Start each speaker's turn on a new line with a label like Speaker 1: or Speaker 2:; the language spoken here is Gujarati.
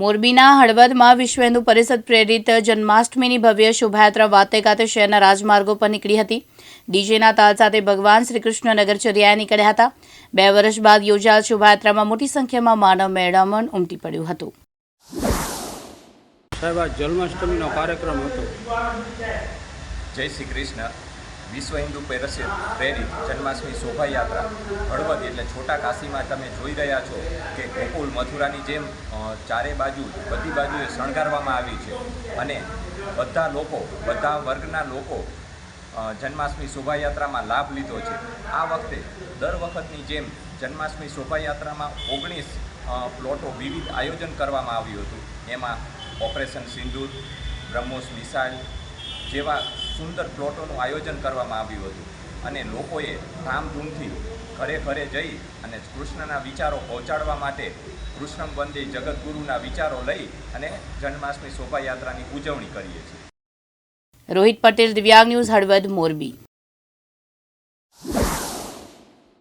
Speaker 1: મોરબીના હળવદમાં વિશ્વ હિન્દુ પરિષદ પ્રેરિત જન્માષ્ટમીની ભવ્ય શોભાયાત્રા વાતે ગાતે શહેરના રાજમાર્ગો પર નીકળી હતી. ડીજેના તાલ સાથે ભગવાન શ્રી કૃષ્ણ નગરચર્યાએ નીકળ્યા હતા. બે વર્ષ બાદ યોજાયેલ શોભાયાત્રામાં મોટી સંખ્યામાં માનવ મેળામણ ઉમટી પડ્યું હતું.
Speaker 2: સાહેબ આ જન્માષ્ટમીનો કાર્યક્રમ હતો.
Speaker 3: જય શ્રી કૃષ્ણ. વિશ્વ હિન્દુ પરિષદ પ્રેરિત જન્માષ્ટમી શોભાયાત્રા. હળવદ એટલે છોટા કાશીમાં તમે જોઈ રહ્યા છો કે ગોકુલ મથુરાની જેમ ચારે બાજુ, બધી બાજુએ શણગારવામાં આવી છે. અને બધા લોકો, બધા વર્ગના લોકો જન્માષ્ટમી શોભાયાત્રામાં લાભ લીધો છે. આ વખતે દર વખતની જેમ જન્માષ્ટમી શોભાયાત્રામાં ઓગણીસ પ્લોટો વિવિધ આયોજન કરવામાં આવ્યું હતું. એમાં ઓપરેશન સિંદૂર, બ્રહ્મોસ મિસાઇલ જેવા સુંદર પ્લોટોનું આયોજન કરવામાં આવ્યું હતું. અને લોકોએ ધામધૂમથી ઘરે ઘરે જઈ અને કૃષ્ણના વિચારો પહોંચાડવા માટે કૃષ્ણમ વંદે જગતગુરુના વિચારો લઈ અને જન્માષ્ટમી શોભાયાત્રાની ઉજવણી કરીએ છીએ.
Speaker 1: રોહિત પટેલ દિવ્યાંગ ન્યૂઝ હળવદ મોરબી.